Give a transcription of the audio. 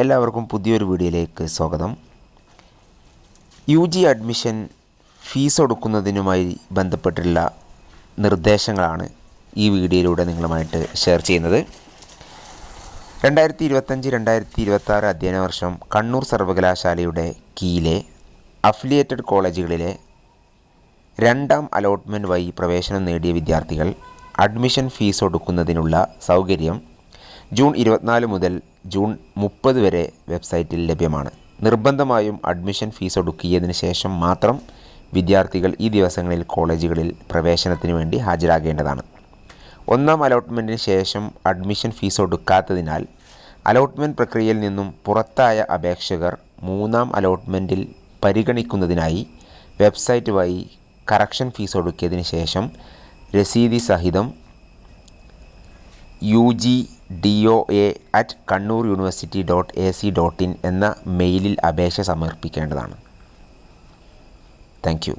എല്ലാവർക്കും പുതിയൊരു വീഡിയോയിലേക്ക് സ്വാഗതം. യു ജി അഡ്മിഷൻ ഫീസ് ഒടുക്കുന്നതിനുമായി ബന്ധപ്പെട്ടുള്ള നിർദ്ദേശങ്ങളാണ് ഈ വീഡിയോയിലൂടെ നിങ്ങളുമായിട്ട് ഷെയർ ചെയ്യുന്നത്. രണ്ടായിരത്തി ഇരുപത്തഞ്ച് രണ്ടായിരത്തി ഇരുപത്താറ് അധ്യയന വർഷം കണ്ണൂർ സർവകലാശാലയുടെ കീഴിലെ അഫിലിയേറ്റഡ് കോളേജുകളിലെ രണ്ടാം അലോട്ട്മെന്റ് വഴി പ്രവേശനം നേടിയ വിദ്യാർത്ഥികൾ അഡ്മിഷൻ ഫീസ് ഒടുക്കുന്നതിനുള്ള സൗകര്യം ജൂൺ ഇരുപത്തിനാല് മുതൽ ജൂൺ മുപ്പത് വരെ വെബ്സൈറ്റിൽ ലഭ്യമാണ്. നിർബന്ധമായും അഡ്മിഷൻ ഫീസ് ഒടുക്കിയതിന് ശേഷം മാത്രം വിദ്യാർത്ഥികൾ ഈ ദിവസങ്ങളിൽ കോളേജുകളിൽ പ്രവേശനത്തിന് വേണ്ടി ഹാജരാകേണ്ടതാണ്. ഒന്നാം അലോട്ട്മെന്റിന് ശേഷം അഡ്മിഷൻ ഫീസ് ഒടുക്കാത്തതിനാൽ അലോട്ട്മെന്റ് പ്രക്രിയയിൽ നിന്നും പുറത്തായ അപേക്ഷകർ മൂന്നാം അലോട്ട്മെന്റിൽ പരിഗണിക്കുന്നതിനായി വെബ്സൈറ്റ് വഴി കറക്ഷൻ ഫീസ് ഒടുക്കിയതിന് ശേഷം രസീതി സഹിതം U G D O A at Kannur university dot A C dot in എന്ന മെയിലിൽ അപേക്ഷ സമർപ്പിക്കേണ്ടതാണ്. Thank you